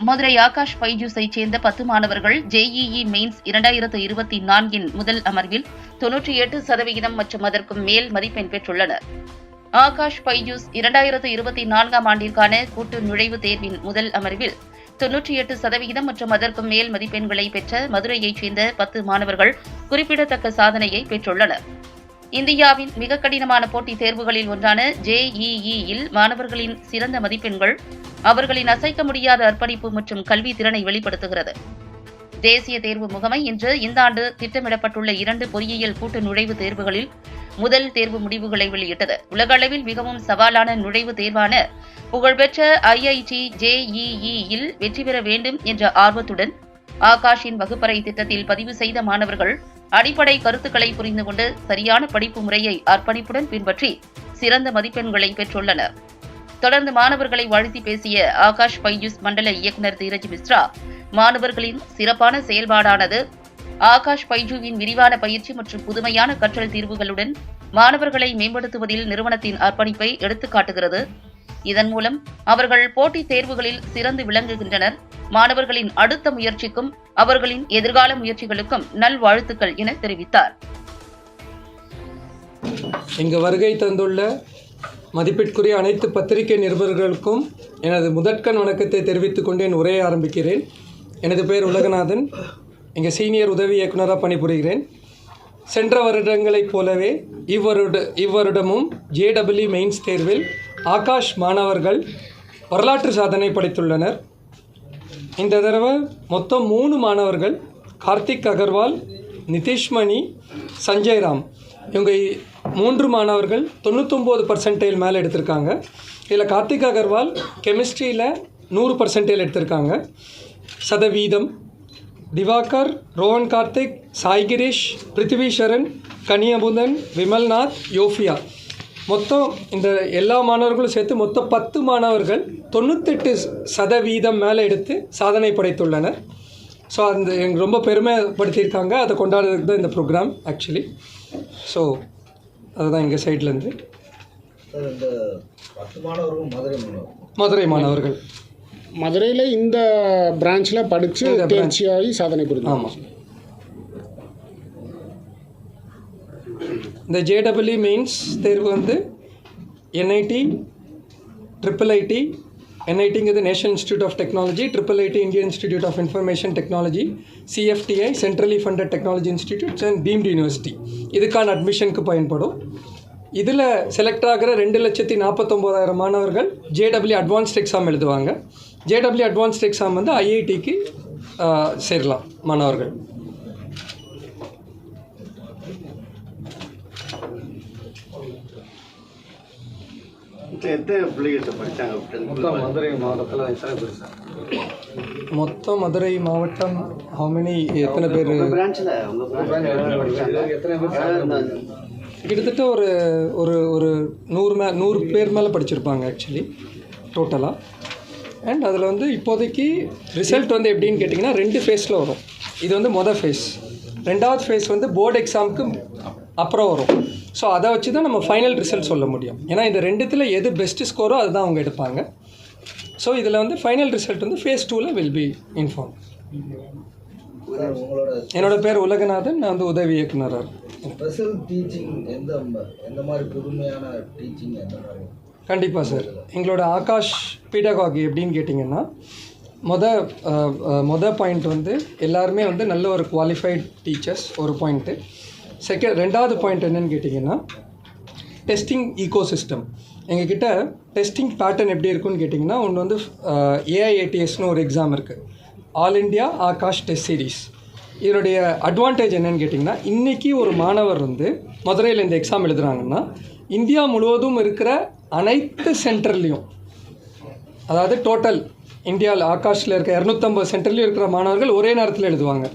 மதுரை ஆகாஷ் பைஜூஸை சேர்ந்த பத்து மாணவர்கள் ஜேஇஇ மெயின்ஸ் இரண்டாயிரத்து இருபத்தி நான்கின் முதல் அமர்வில் தொன்னூற்றி எட்டு சதவிகிதம் மற்றும் அதற்கும் மேல் மதிப்பெண் பெற்றுள்ளனர். ஆகாஷ் பைஜூஸ் இரண்டாயிரத்து இருபத்தி நான்காம் ஆண்டிற்கான கூட்டு நுழைவுத் தேர்வின் முதல் அமர்வில் தொன்னூற்றி எட்டு சதவிகிதம் மற்றும் அதற்கும் மேல் மதிப்பெண்களை பெற்ற மதுரையைச் சேர்ந்த பத்து மாணவர்கள் குறிப்பிடத்தக்க சாதனையை பெற்றுள்ளனர். இந்தியாவின் மிக கடினமான போட்டித் தேர்வுகளில் ஒன்றான ஜேஇஇயில் மாணவர்களின் சிறந்த மதிப்பெண்கள் அவர்களின் அசைக்க முடியாத அர்ப்பணிப்பு மற்றும் கல்வி திறனை வெளிப்படுத்துகிறது. தேசிய தேர்வு முகமை இன்று இந்த ஆண்டு திட்டமிடப்பட்டுள்ள இரண்டு பொறியியல் கூட்டு நுழைவுத் தேர்வுகளில் முதல் தேர்வு முடிவுகளை வெளியிட்டது. உலக அளவில் மிகவும் சவாலான நுழைவுத் தேர்வான புகழ்பெற்ற ஐஐடி ஜேஇஇ யில் வெற்றி பெற வேண்டும் என்ற ஆர்வத்துடன் ஆகாஷின் வகுப்பறை திட்டத்தில் பதிவு செய்த மாணவர்கள் அடிப்படை கருத்துக்களை புரிந்து கொண்டு சரியான படிப்பு முறையை அர்ப்பணிப்புடன் பின்பற்றி சிறந்த மதிப்பெண்களை பெற்றுள்ளனர். தொடர்ந்து மாணவர்களை வாழ்த்தி பேசிய ஆகாஷ் பையூஸ் மண்டல இயக்குநர் தீரஜ் மிஸ்ரா மாணவர்களின் சிறப்பான செயல்பாடானது ஆகாஷ் பைஜூவின் விரிவான பயிற்சி மற்றும் புதுமையான கற்றல் தீர்வுகளுடன் மாணவர்களை மேம்படுத்துவதில் நிறுவனத்தின் அர்ப்பணிப்பை எடுத்துக்காட்டுகிறது. இதன் மூலம் அவர்கள் போட்டித் தேர்வுகளில் சிறந்து விளங்குகின்றனர். மாணவர்களின் அடுத்த முயற்சிக்கும் அவர்களின் எதிர்கால முயற்சிகளுக்கும் நல்வாழ்த்துக்கள் என தெரிவித்தார். இங்கு வருகை தந்துள்ள மதிப்பிற்குரிய அனைத்து பத்திரிகை நிருபர்களுக்கும் எனது முதற்கண் வணக்கத்தை தெரிவித்துக் கொண்டு என் உரையை ஆரம்பிக்கிறேன். எனது பெயர் உலகநாதன். எங்கள் சீனியர் உதவி இயக்குனராக பணிபுரிகிறேன். சென்ற வருடங்களைப் போலவே இவ்வருட இவ்வருடமும் ஜேடபிள்யூ மெயின்ஸ் தேர்வில் ஆகாஷ் மாணவர்கள் வரலாற்று சாதனை படைத்துள்ளனர். இந்த தடவை மொத்தம் மூணு மாணவர்கள் கார்த்திக் அகர்வால் நிதிஷ்மணி சஞ்சய் ராம். இவங்க மூன்று மாணவர்கள் தொண்ணூத்தொம்பது பர்சன்டேஜ் மேலே எடுத்திருக்காங்க. இதில் கார்த்திக் அகர்வால் கெமிஸ்ட்ரியில் நூறு பர்சன்டேஜ் எடுத்திருக்காங்க. சதவீதம் திவாகர் ரோஹன் கார்த்திக் சாய் கிரீஷ் பிருத்திவி சரண் கனியபுதன் விமல்நாத் யோஃபியா. மொத்தம் இந்த எல்லா மாணவர்களும் சேர்த்து மொத்தம் பத்து மாணவர்கள் தொண்ணூத்தெட்டு சதவீதம் மேலே எடுத்து சாதனை படைத்துள்ளனர். ஸோ அந்த எனக்கு ரொம்ப பெருமைப்படுத்தியிருக்காங்க. அதை கொண்டாடுறதுக்கு தான் இந்த ப்ரோக்ராம் ஆக்சுவலி ஸோ அதுதான் எங்கள் சைட்லேருந்து. மதுரை மாணவர் மதுரை மாணவர்கள். மதுரையில் இந்த பிரான்ச்சில் படித்து. தேர்ச்சியாகி சாதனை புரிந்தாங்க ஆமாம் இந்த ஜேடபிள்யூ மெயின்ஸ் தேர்வு வந்து NIT triple IT என்ஐடிங்கிறது national institute of technology triple IT Indian institute of information technology CFTI centrally funded technology institutes and deemed university இதுக்கான அட்மிஷனுக்கு பயன்படும். இதில் செலக்ட் ஆகிற ரெண்டு லட்சத்தி நாற்பத்தொம்போதாயிரம் மாணவர்கள் ஜேடபிள்யூ அட்வான்ஸ்ட் எக்ஸாம் எழுதுவாங்க. ஜேடபிள்யூ அட்வான்ஸ்ட் எக்ஸாம் வந்து ஐஐடிக்கு சேரலாம் மாணவர்கள். எத்தனை பிள்ளைகிட்ட படித்தாங்க மதுரை மாவட்டத்தில் எத்தனை பேர் சார்? மொத்தம் மதுரை மாவட்டம் many எத்தனை பேர்? பிரான்ச்சில் எத்தனை பேர் கிட்டத்தட்ட ஒரு ஒரு ஒரு நூறு மே நூறு பேர் மேலே படிச்சிருப்பாங்க ஆக்சுவலி டோட்டலாக அண்ட் அதில் வந்து இப்போதைக்கு ரிசல்ட் வந்து எப்படின்னு கேட்டிங்கன்னா ரெண்டு ஃபேஸில் வரும். இது வந்து மொதல் ஃபேஸ் ரெண்டாவது ஃபேஸ் வந்து போர்டு எக்ஸாமுக்கு அப்புறம் வரும். ஸோ அதை வச்சு தான் நம்ம ஃபைனல் ரிசல்ட் சொல்ல முடியும். ஏன்னா இந்த ரெண்டுத்தில் எது பெஸ்ட் ஸ்கோரோ அதுதான் அவங்க எடுப்பாங்க. ஸோ இதில் வந்து ஃபைனல் ரிசல்ட் வந்து ஃபேஸ் டூவில் வில் பி இன்ஃபார்ம் என்னோட பேர் உலகநாதன் நான் வந்து உதவி இயக்குனராக ஸ்பெஷல் டீச்சிங் எந்த ம- எந்த மாதிரி புதுமையான டீச்சிங் எந்த மாதிரி? கண்டிப்பாக சார் எங்களோட ஆகாஷ் பீடகாகி எப்படின்னு கேட்டிங்கன்னா மொத அஹ், அஹ், மொத பாயிண்ட் வந்து எல்லாருமே வந்து நல்ல ஒரு குவாலிஃபைட் டீச்சர்ஸ் ஒரு பாயிண்ட்டு செகண்ட் ரெண்டாவது பாயிண்ட் என்னென்னு கேட்டிங்கன்னா டெஸ்டிங் ஈகோ சிஸ்டம் எங்ககிட்ட டெஸ்டிங் பேட்டர்ன் எப்படி இருக்குன்னு கேட்டிங்கன்னா ஒன்று வந்து ஏஐஏடிஎஸ்னு ஒரு எக்ஸாம் இருக்குது all India Aakash test series இதனுடைய அட்வான்டேஜ் என்னன்னு கேட்டிங்கன்னா இன்றைக்கி ஒரு மாணவர் வந்து மதுரையில் இந்த எக்ஸாம் எழுதுகிறாங்கன்னா இந்தியா முழுவதும் இருக்கிற அனைத்து சென்டர்லேயும் அதாவது டோட்டல் இந்தியாவில் ஆகாஷில் இருக்க இரநூத்தம்பது சென்டர்லேயும் இருக்கிற மாணவர்கள் ஒரே நேரத்தில் எழுதுவாங்க.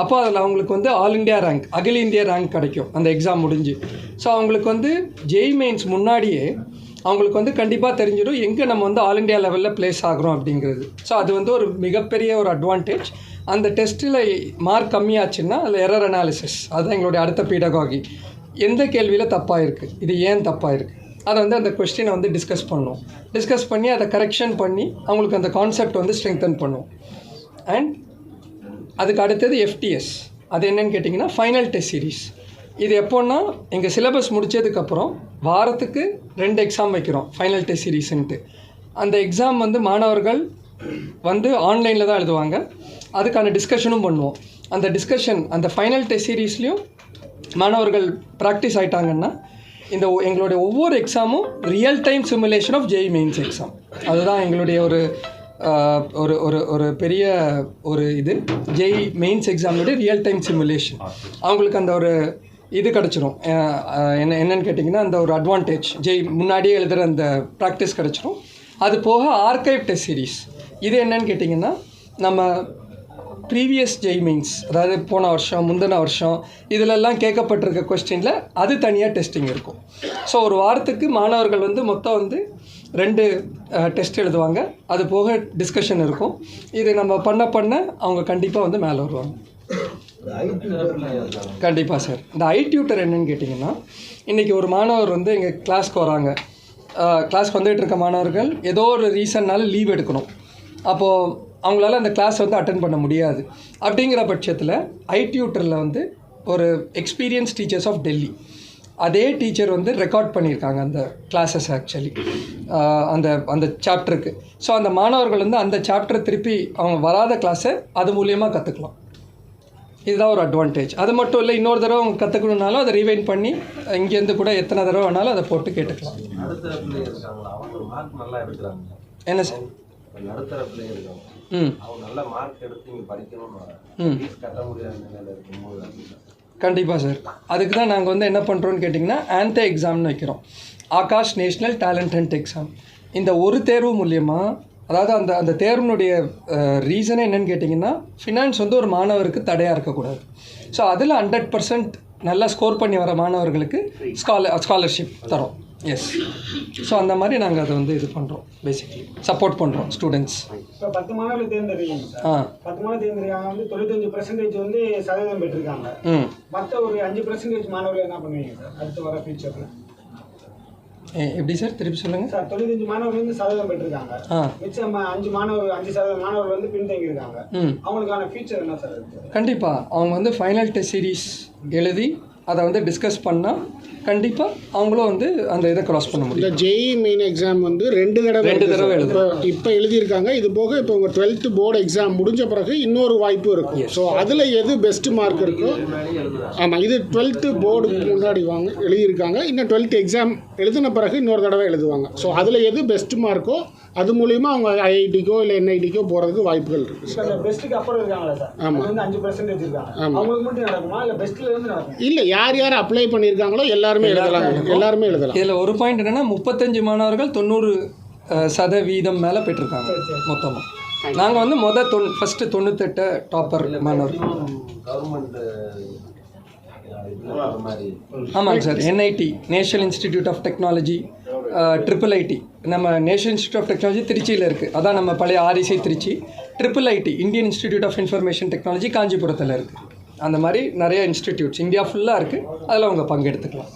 அப்போ அதில் அவங்களுக்கு வந்து ஆல் இந்தியா ரேங்க் அகில இந்தியா ரேங்க் கிடைக்கும். அந்த எக்ஸாம் முடிஞ்சு. ஸோ அவங்களுக்கு வந்து ஜெய் மெயின்ஸ் முன்னாடியே அவங்களுக்கு வந்து கண்டிப்பாக தெரிஞ்சிடும் எங்கே நம்ம வந்து ஆல் இந்தியா லெவலில் ப்ளேஸ் ஆகிறோம் அப்படிங்கிறது. ஸோ அது வந்து ஒரு மிகப்பெரிய ஒரு அட்வான்டேஜ் அந்த டெஸ்ட்டில் மார்க் கம்மியாச்சுன்னா அதில் எரர் அனாலிசிஸ் அதுதான் எங்களுடைய அடுத்த பீடகாகி எந்த கேள்வியில் தப்பாக இருக்குது இது ஏன் தப்பாக இருக்குது அதை வந்து அந்த கொஸ்டினை வந்து டிஸ்கஸ் பண்ணுவோம் டிஸ்கஸ் பண்ணி அதை கரெக்ஷன் பண்ணி அவங்களுக்கு அந்த கான்செப்ட் வந்து ஸ்ட்ரெங்தன் பண்ணுவோம் அண்ட் அதுக்கு அடுத்தது எஃப்டிஎஸ் அது என்னன்னு கேட்டிங்கன்னா ஃபைனல் டெஸ்ட் சீரிஸ் இது எப்போன்னா எங்கள் சிலபஸ் முடித்ததுக்கப்புறம் வாரத்துக்கு ரெண்டு எக்ஸாம் வைக்கிறோம் ஃபைனல் டெஸ்ட் சீரீஸ்ன்ட்டு அந்த எக்ஸாம் வந்து மாணவர்கள் வந்து ஆன்லைனில் தான் எழுதுவாங்க. அதுக்கான டிஸ்கஷனும் பண்ணுவோம். அந்த டிஸ்கஷன் அந்த ஃபைனல் டெஸ்ட் சீரீஸ்லேயும் மாணவர்கள் ப்ராக்டிஸ் ஆயிட்டாங்கன்னா இந்த ஒ- எங்களுடைய ஒவ்வொரு எக்ஸாமும் real time simulation of JEE mains exam அதுதான் எங்களுடைய ஒரு ஒரு ஒரு ஒரு பெரிய ஒரு இது. ஜெய் மெயின்ஸ் எக்ஸாமுடைய ரியல் டைம் சிமுலேஷன் அவங்களுக்கு அந்த ஒரு இது கிடச்சிரும். என்ன என்னன்னு கேட்டிங்கன்னா அந்த ஒரு அட்வான்டேஜ் ஜெய் முன்னாடியே எழுதுகிற அந்த ப்ராக்டிஸ் கிடச்சிரும். அது போக ஆர்கைவ் டெஸ்ட் சீரிஸ் இது என்னன்னு கேட்டிங்கன்னா நம்ம ப்ரீவியஸ் ஜெய் மீன்ஸ் அதாவது போன வருஷம் முந்தின வருஷம் இதிலெல்லாம் கேட்கப்பட்டிருக்க கொஸ்டினில் அது தனியாக டெஸ்டிங் இருக்கும். ஸோ ஒரு வாரத்துக்கு மாணவர்கள் வந்து மொத்தம் வந்து ரெண்டு டெஸ்ட் எழுதுவாங்க. அது போக டிஸ்கஷன் இருக்கும். இது நம்ம பண்ண பண்ண அவங்க கண்டிப்பாக வந்து மேலே வருவாங்க. கண்டிப்பாக சார் இந்த ஐ டியூட்டர் என்னன்னு கேட்டிங்கன்னா இன்றைக்கி ஒரு மாணவர் வந்து எங்கள் கிளாஸ்க்கு வராங்க. கிளாஸ்க்கு வந்துகிட்டு இருக்க மாணவர்கள் ஏதோ ஒரு ரீசன்னால லீவ் எடுக்கணும். அப்போது அவங்களால அந்த கிளாஸ் வந்து அட்டன் பண்ண முடியாது. அப்படிங்கிற பட்சத்தில் ஐ டியூட்டரில் வந்து ஒரு எக்ஸ்பீரியன்ஸ் டீச்சர்ஸ் ஆஃப் டெல்லி அதே டீச்சர் வந்து ரெக்கார்ட் பண்ணியிருக்காங்க அந்த கிளாஸஸ் ஆக்சுவலி அந்த அந்த சாப்டருக்கு ஸோ அந்த மாணவர்கள் வந்து அந்த சாப்டரை திருப்பி அவங்க வராத கிளாஸை அது மூலியமாக கற்றுக்கலாம் இதுதான் ஒரு அட்வான்டேஜ் அது மட்டும் இல்லை இன்னொரு தடவை அவங்க கற்றுக்கணுன்னாலும் அதை ரீவைண்ட் பண்ணி இங்கேருந்து கூட எத்தனை தடவை வேணாலும் அதை போட்டு கேட்டுக்கலாம். என்ன சார் நடுத்தர பிள்ளைங்க ம். அவங்க நல்ல மார்க் எடுத்து இங்கே படிக்கணும்னு கட்ட முடியாத நிலையில இருக்கும்போது கண்டிப்பாக சார். அதுக்கு தான் நாங்கள் வந்து என்ன பண்ணுறோன்னு கேட்டிங்கன்னா ஆன்தே எக்ஸாம்னு வைக்கிறோம். Aakash national talent hunt exam இந்த ஒரு தேர்வு மூலியமாக அதாவது அந்த அந்த தேர்வினுடைய ரீசனே என்னென்னு கேட்டிங்கன்னா ஃபினான்ஸ் வந்து ஒரு மாணவருக்கு தடையாக இருக்கக்கூடாது. ஸோ அதில் ஹண்ட்ரட் பர்சன்ட் நல்லா ஸ்கோர் பண்ணி வர மாணவர்களுக்கு ஸ்காலர் ஸ்காலர்ஷிப் தரோம். எஸ் ஸோ அந்த மாதிரி நாங்கள் அதை வந்து இது பண்ணுறோம் பேசிக்கலி சப்போர்ட் பண்ணுறோம் ஸ்டூடெண்ட்ஸ் இப்போ பத்து மாணவர்கள் தேர்ந்தெடுக்கீங்க ஆ. பத்து மாணவர் தேர்ந்தெடுக்காங்க வந்து தொண்ணூத்தஞ்சு பர்சன்டேஜ் வந்து சதவீதம் பெற்றிருக்காங்க. ம். மற்ற ஒரு அஞ்சு பர்சன்டேஜ் மாணவர்கள் என்ன பண்ணுவீங்க சார்? அடுத்து வர ஃபியூச்சரில் எப்படி சார்? திருப்பி சொல்லுங்கள் சார் தொண்ணூத்தஞ்சு மாணவர்கள் வந்து சதவீதம் பெற்றிருக்காங்க. மிச்சம் அஞ்சு மாணவர் அஞ்சு சதவீதம் மாணவர்கள் வந்து பின்தங்கி இருக்காங்க அவங்களுக்கான ஃபியூச்சர் என்ன சார்? கண்டிப்பாக அவங்க வந்து ஃபைனல் டெஸ்ட் சீரிஸ் எழுதி அதை வந்து டிஸ்கஸ் பண்ணால் கண்டிப்பாக அவங்களும் வந்து அந்த இதை கிராஸ் பண்ண இந்த முடியும். ஜெய் மெயின் எக்ஸாம் வந்து ரெண்டு தடவை ரெண்டு இருக்கு தடவை சார். எழுதணும். இப்போ எழுதியிருக்காங்க. இது போக இப்போ உங்கள் டுவெல்த்து போர்டு எக்ஸாம் முடிஞ்ச பிறகு இன்னொரு வாய்ப்பு இருக்கும். ஸோ அதில் எது பெஸ்ட் மார்க் இருக்கோ? ஆமாம் இது டுவெல்த்து போர்டுக்கு முன்னாடி வாங்க எழுதியிருக்காங்க. இன்னும் டுவெல்த் எக்ஸாம் எழுதின பிறகு இன்னொரு தடவை எழுதுவாங்க. ஸோ அதில் எது பெஸ்ட் மார்க்கோ அது மூலிமா அவங்க ஐஐடிக்கோ இல்லை என்ஐடிக்கோ போகிறதுக்கு வாய்ப்புகள் இருக்குது இப்போ இந்த பெஸ்ட்டுக்கு அப்புறம் இருக்காங்களா சார் ஆமா. அது வந்து அஞ்சு பர்சன்டேஜ் இருக்காங்க ஆமா. அவங்களுக்கு மட்டும் நடக்குமா? இல்லை யார் யார் அப்ளை பண்ணியிருக்காங்களோ எல்லாருமே எழுதலாம். எல்லாருமே எழுதலாம். இதில் ஒரு பாயிண்ட் என்னென்னா முப்பத்தஞ்சு மாணவர்கள் தொண்ணூறு சதவீதம் மேலே பெற்றிருக்காங்க மொத்தமாக நாங்கள் வந்து மொதல் தொண் ஃபஸ்ட்டு தொண்ணூத்தெட்டு டாப்பர் மாணவர். ஆமாங்க sir NIT national institute of technology triple IT நம்ம நேஷனல் இன்ஸ்டியூட் ஆஃப் டெக்னாலஜி திருச்சியில் இருக்குது அதான் நம்ம பழைய REC Trichy. Triple IT Indian institute of information technology காஞ்சிபுரத்தில் இருக்குது அந்த மாதிரி நிறைய இன்ஸ்டிடியூட்ஸ் இந்தியா ஃபுல்லாக இருக்குது அதில் அவங்க பங்கெடுத்துக்கலாம்.